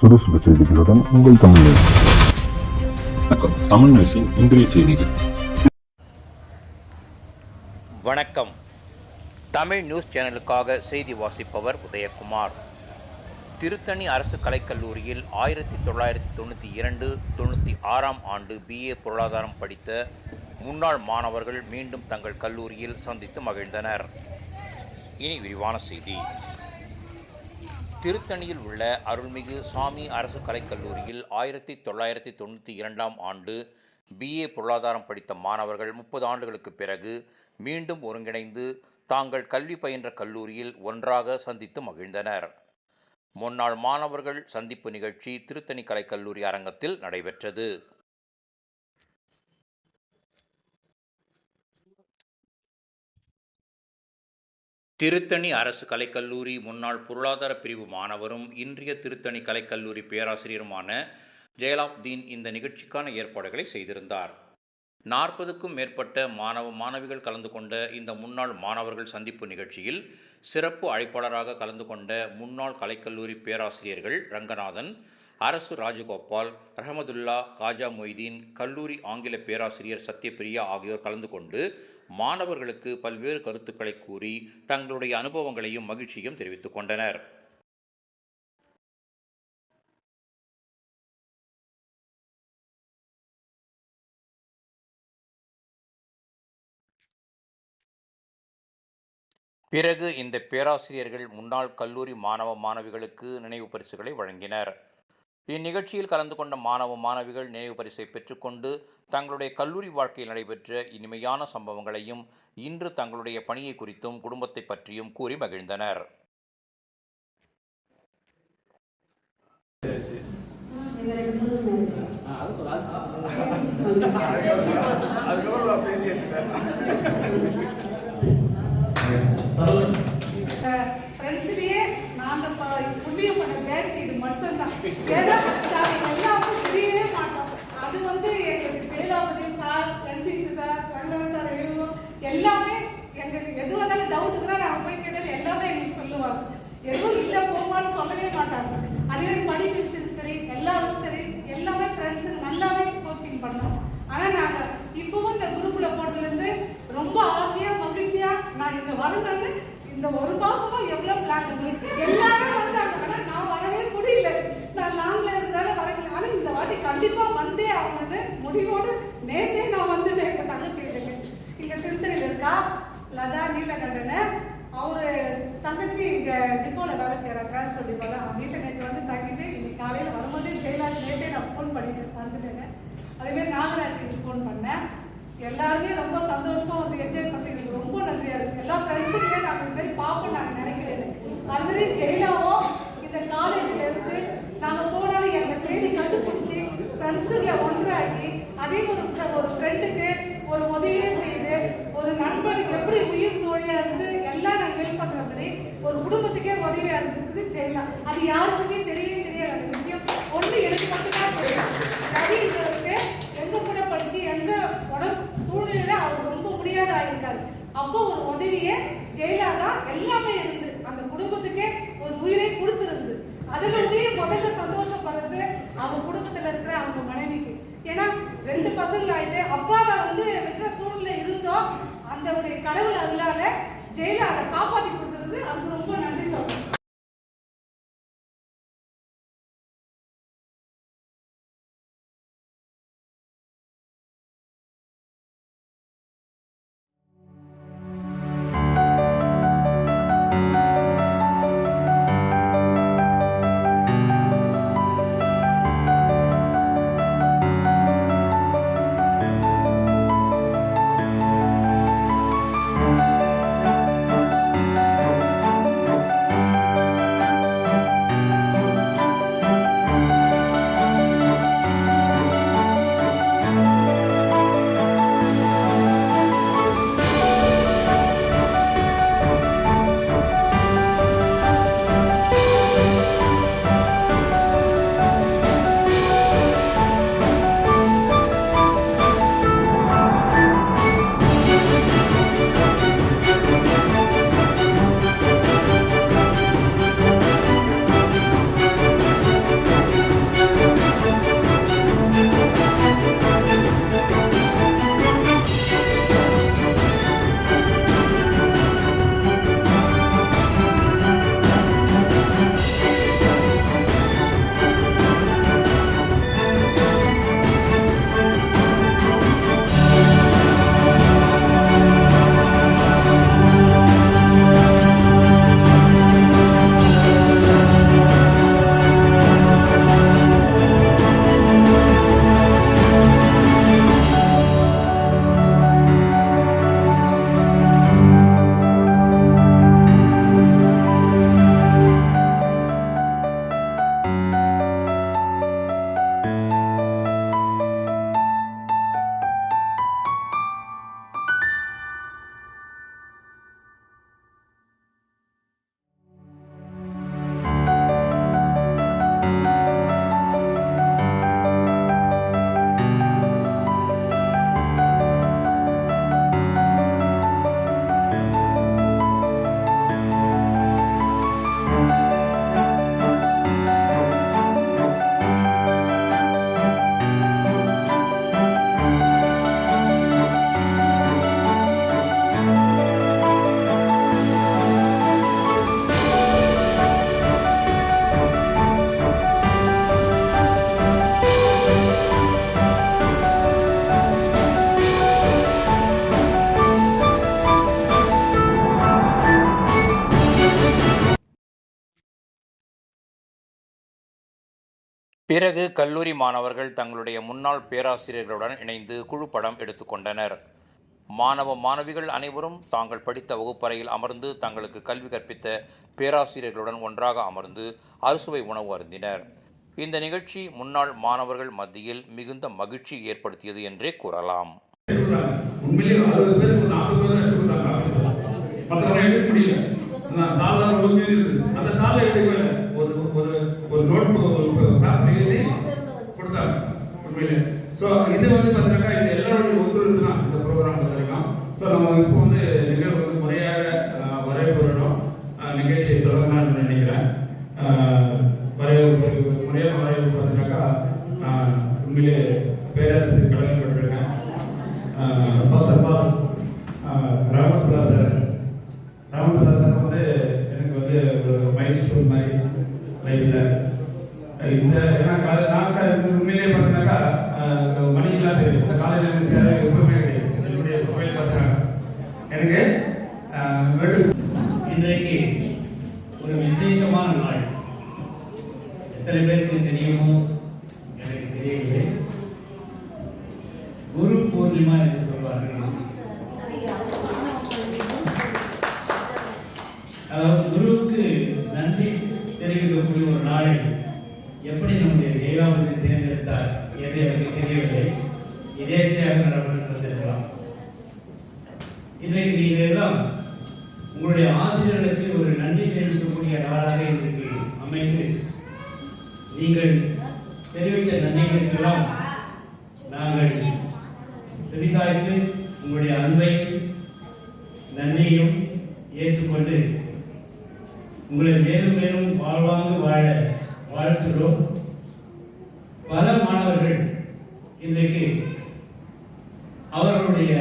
சுறுசுறு செய்திகளுடன் உங்கள் தமிழ் நியூஸ். வணக்கம். தமிழ் நியூஸின் இன்றைய செய்திகள். வணக்கம். தமிழ் நியூஸ் சேனலுக்காக செய்தி வாசிப்பவர் உதயகுமார். திருத்தணி அரசு கலைக்கல்லூரியில் ஆயிரத்தி தொள்ளாயிரத்தி தொண்ணூற்றி இரண்டு தொண்ணூற்றி ஆறாம் ஆண்டு பிஏ பொருளாதாரம் படித்த முன்னாள் மாணவர்கள் மீண்டும் தங்கள் கல்லூரியில் சந்தித்து மகிழ்ந்தனர். இனி விரிவான செய்தி. திருத்தணியில் உள்ள அருள்மிகு சுவாமி அரசு கலைக்கல்லூரியில் ஆயிரத்தி தொள்ளாயிரத்தி தொண்ணூற்றி இரண்டாம் ஆண்டு பிஏ பொருளாதாரம் படித்த மாணவர்கள் முப்பது ஆண்டுகளுக்கு பிறகு மீண்டும் ஒருங்கிணைந்து தாங்கள் கல்வி பயின்ற கல்லூரியில் ஒன்றாக சந்தித்து மகிழ்ந்தனர். முன்னாள் மாணவர்கள் சந்திப்பு நிகழ்ச்சி திருத்தணி கலைக்கல்லூரி அரங்கத்தில் நடைபெற்றது. திருத்தணி அரசு கலைக்கல்லூரி முன்னாள் பொருளாதார பிரிவு மாணவரும் இன்றைய திருத்தணி கலைக்கல்லூரி பேராசிரியருமான ஜெயலாப்தீன் இந்த நிகழ்ச்சிக்கான ஏற்பாடுகளை செய்திருந்தார். நாற்பதுக்கும் மேற்பட்ட மாணவ மாணவிகள் கலந்து கொண்ட இந்த முன்னாள் மாணவர்கள் சந்திப்பு நிகழ்ச்சியில் சிறப்பு அழைப்பாளராக கலந்து கொண்ட முன்னாள் கலைக்கல்லூரி பேராசிரியர்கள் ரங்கநாதன் அரசு ராஜகோபால் ரஹமதுல்லா காஜா மொய்தீன் கல்லூரி ஆங்கில பேராசிரியர் சத்யபிரியா ஆகியோர் கலந்து கொண்டு மாணவர்களுக்கு பல்வேறு கருத்துக்களை கூறி தங்களுடைய அனுபவங்களையும் மகிழ்ச்சியும் தெரிவித்துக் கொண்டனர். பிறகு இந்த பேராசிரியர்கள் முன்னாள் கல்லூரி மாணவ மாணவிகளுக்கு நினைவு பரிசுகளை வழங்கினர். இந்நிகழ்ச்சியில் கலந்து கொண்ட மாணவ மாணவிகள் நினைவு பரிசை பெற்றுக்கொண்டு தங்களுடைய கல்லூரி வாழ்க்கையில் நடைபெற்ற இனிமையான சம்பவங்களையும் இன்று தங்களுடைய பணியை குறித்தும் குடும்பத்தை பற்றியும் கூறி மகிழ்ந்தனர். ஃப்ரெண்ட்ஸ்லயே நாங்க புண்ணியம் பண்ண மட்டும்தான். ஏன்னா நாங்க எல்லாருக்கும் தெரியவே மாட்டோம். அது வந்து எங்களுக்கு Velapathi sir NCC sir Rangan sir எழுதும் எல்லாமே எங்களுக்கு எது வந்தாலும் டவுட்டுக்குனா நாங்கள் போய் கேட்டது எல்லாமே எங்களுக்கு சொல்லுவாங்க. எதுவும் இல்லை போமான்னு சொல்லவே மாட்டாங்க. அதுவே படிப்பு விஷயம் சரி எல்லாரும் சரி எல்லாமே ஃப்ரெண்ட்ஸு நல்லாவே கோச்சிங் பண்ணோம். ஆனால் நாங்கள் இப்போவும் இந்த குரூப்பில் போனதுலேருந்து ரொம்ப ஆசையாக மகிழ்ச்சியாக நான் இங்கே வரணும்னு இந்த ஒரு மாதமும் எவ்வளோ பிளான் இருக்கு. எல்லாரும் வரவே முடியல. நான் லாங்ல இருந்ததால வரல ஆனா இந்த வாட்டி கண்டிப்பா வந்தே ஆகணும்னு முடிவோடு நேத்தே நான் வந்துட்டேன் எங்க தங்கச்சி வீட்டுக்கு. இங்க திருத்தணியில இருக்கா? லதா நீலகண்டன. அவரு தங்கச்சி இங்க டிப்போல வேலை செய்யறா டிரான்ஸ்போர்ட் டிப்போல அவங்க வீட்டுல நேற்று வந்து தங்கிட்டு இன்னைக்கு காலையில வரும்போதே ஜெயலாஜ் நேத்தே நான் ஃபோன் பண்ணிட்டு வந்துட்டேங்க. அதே மாதிரி நாகராஜுக்கு ஃபோன் பண்ணேன். எல்லாருமே ரொம்ப சந்தோஷமா வந்து என்ஜாய் பண்ணி ரொம்ப நன்றியா இருக்கு. எல்லா ஃப்ரெண்ட்ஸுமே நாங்கள் இந்த மாதிரி பார்ப்போம் நாங்கள் நினைக்கிறேன். அது மாதிரி ஜெயிலாவோ இந்த காலேஜ்ல இருந்து நாங்கள் போனாலும் எங்க செய்தி கண்டுபிடிச்சி ஃப்ரெண்ட்ஸுங்களை ஒன்றாகி ஒரு ஒரு ஃப்ரெண்டுக்கு ஒரு உதவியே செய்து ஒரு நண்பனுக்கு எப்படி உயிர் தோழியா இருந்து எல்லாம் நாங்கள் ஹெல்ப் பண்ற மாதிரி ஒரு குடும்பத்துக்கே உதவியா இருந்தது செய்யலாம். அது யாருக்குமே தெரியவே தெரியாது. அந்த விஷயம் ஒன்று எனக்கு மட்டும்தான் தெரியும் ரவின்றவருக்கு எங்க கூட படிச்சு எந்த உடம்பு சூழ்நிலையில அவர் ரொம்ப முடியாத ஆயிருக்காரு அப்போ ஒரு உதவியே ஜெயலலிதா எல்லாமே இருந்து அந்த குடும்பத்துக்கே ஒரு உயிரை கொடுத்துருந்து. அதுல உயிர் முதல்ல சந்தோஷப்படுறது அவங்க குடும்பத்துல இருக்கிற அவங்க மனைவிக்கு ஏன்னா ரெண்டு பசங்க ஆயிட்டு அப்பாவை வந்து இருக்கிற சூழ்நிலை இருந்தோம் அந்த ஒரு கடவுள் அருளால அதை காப்பாற்றி கொடுத்தது அதுக்கு ரொம்ப நன்றி சொல்றேன் பிறகு கல்லூரி மாணவர்கள் தங்களுடைய முன்னாள் பேராசிரியர்களுடன் இணைந்து குழுப்படம் எடுத்துக்கொண்டனர் மாணவ மாணவிகள் அனைவரும் தாங்கள் படித்த வகுப்பறையில் அமர்ந்து தங்களுக்கு கல்வி கற்பித்த பேராசிரியர்களுடன் ஒன்றாக அமர்ந்து அறுசுவை உணவு அருந்தினர். இந்த நிகழ்ச்சி முன்னாள் மாணவர்கள் மத்தியில் மிகுந்த மகிழ்ச்சி ஏற்படுத்தியது என்றே கூறலாம். உண்மையிலேயே அறுபது பேர் நாற்பது பேர் எடுக்க முடியல. அந்த தாளை எடுக்கவே இல்லை ஒரு ஒரு ஒரு நோட் பேப்பர் எழுதி கொடுத்தாங்க. உண்மையிலே. ஸோ இது வந்து பார்த்தீங்கன்னாக்கா இது எல்லாருடைய ஒத்துழைப்பு தான் இந்த ப்ரோக்ராம் பொறுத்த வரைக்கும் ஸோ நம்ம இப்போ வந்து முறையாக அஹ், வரவேற்புடன் அஹ், நிகழ்ச்சியை தொடங்கலாம்னு நினைக்கிறேன் அஹ், வரவேற்பு முறையாக வரவேற்பு பார்த்தீங்கன்னாக்கா நான் உண்மையிலே பேராசிரியர் கடமைப்பட்டிருக்கேன் first of all Ramapratha sir Ramapratha sir வந்து எனக்கு வந்து ஒரு மைல் ஸ்டோன் மாதிரி லைஃப்பில் இந்த ஏன்னா காலை நான் கா- கரெக்டா மணிக்கெல்லாம் தெரியும். இந்த காலையில் சேர எப்பவுமே கிடையாது. என்னுடைய ப்ரொஃபைல் பார்த்தீங்கன்னா எனக்கு இன்றைக்கு ஒரு விசேஷமான நாள். எத்தனை பேருக்கு தெரியுமோ? எனக்கு தெரியவில்லை. குரு பூர்ணிமா என்று சொல்வார்கள். அதாவது குருவுக்கு நன்றி தெரிவிக்கக்கூடிய ஒரு நாளை எப்படி நம்முடைய தெய்வாபதி தேர்ந்தெடுத்தார் என்று எனக்கு தெரியவில்லை. இதேச்சையாக நடந்திருக்கலாம் இன்றைக்கு நீங்கள் எல்லாம் உங்களுடைய ஆசிரியர்களுக்கு ஒரு நன்றி தெரிவிக்கக்கூடிய நாளாக இன்றைக்கு அமைந்து நீங்கள் தெரிவித்த நன்றிகளுக்கெல்லாம் நாங்கள் செவிசாய்த்து உங்களுடைய அன்பை நன்றியும் ஏற்றுக்கொண்டு உங்களை மேலும் மேலும் வாழ்வாங்கு வாழ வளர்த்துகிறோம் பல மாணவர்கள் இன்றைக்கு அவர்களுடைய